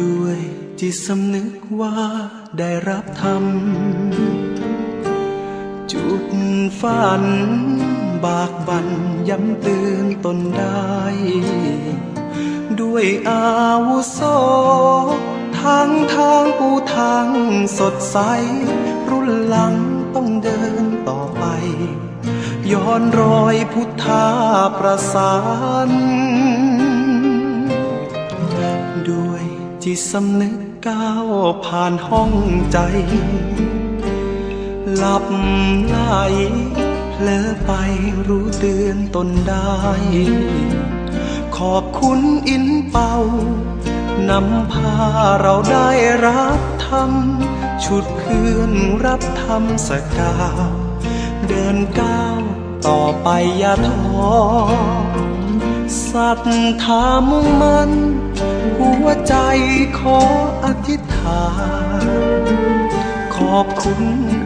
ด้วยจิตสำนึกว่าได้รับธรรม จุดฝัน บากบันย้ำเตือนตนได้ ด้วยอาวุโสทางทางปูทางสดใส รุ่นหลังต้องเดินต่อไป ย้อนรอยพุทธาประสานด้วย จิตสำนึกก้าวผ่านห้องใจ หลับไหลเพลอไปรู้เตือนตนได้ ขอบคุณอินเป่านำพาเราได้รับธรรม ชุดเพื่อนรับธรรมสกาว เดินก้าวต่อไปอย่าท้อ ศรัทธามุ่งมันหัวใจขออธิษฐาน ขอบคุณ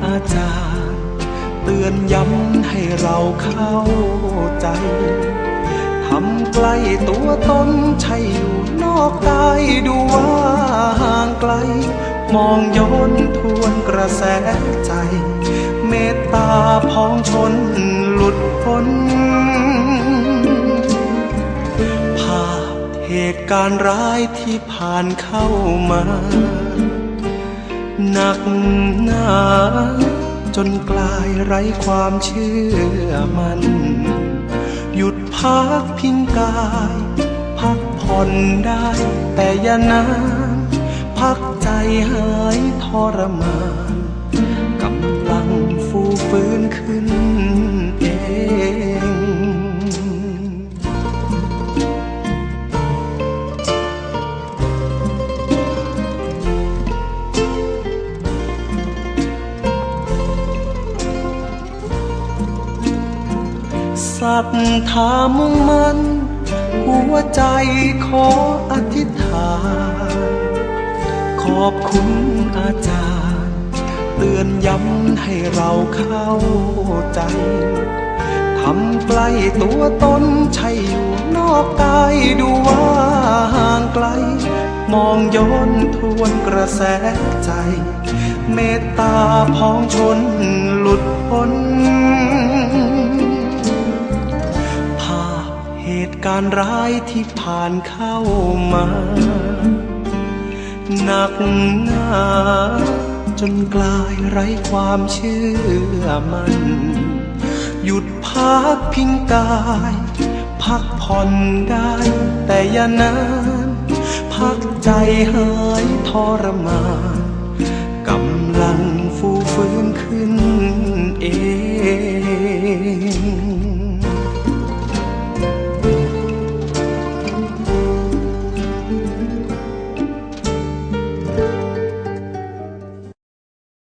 อาจารย์ เตือนย้ำให้เราเข้าใจทำใกล้ตัวตนใช่อยู่นอกกายดูว่าห่างไกล มองย้อนทวนกระแสใจ เมตตาพ้องชนหลุดพ้น การณ์ร้ายที่ผ่านเข้ามาหนักหนาจนกลายไร้ความเชื่อมัน หยุดพักพิงกาย พักผ่อนได้แต่อย่านานพักใจหายทรมานกำลังฟูฟื้นขึ้น รัทธามุ่งมันหัวใจขออธิษฐานขอบคุณอาจารย์ เตือนย้ำให้เราเข้าใจทำใกล้ตัวตนใช่อยู่นอกกายดูว่าห่างไกล มองย้อนทวนกระแสใจ เมตตาพองชนหลุดพ้น การร้ายที่ผ่านเข้ามาหนักหนาจนกลายไร้ความเชื่อมัน หยุดพักพิงกาย พักผ่อนได้แต่อย่านานพักใจหายทรมานกำลังฟูฟื้นขึ้น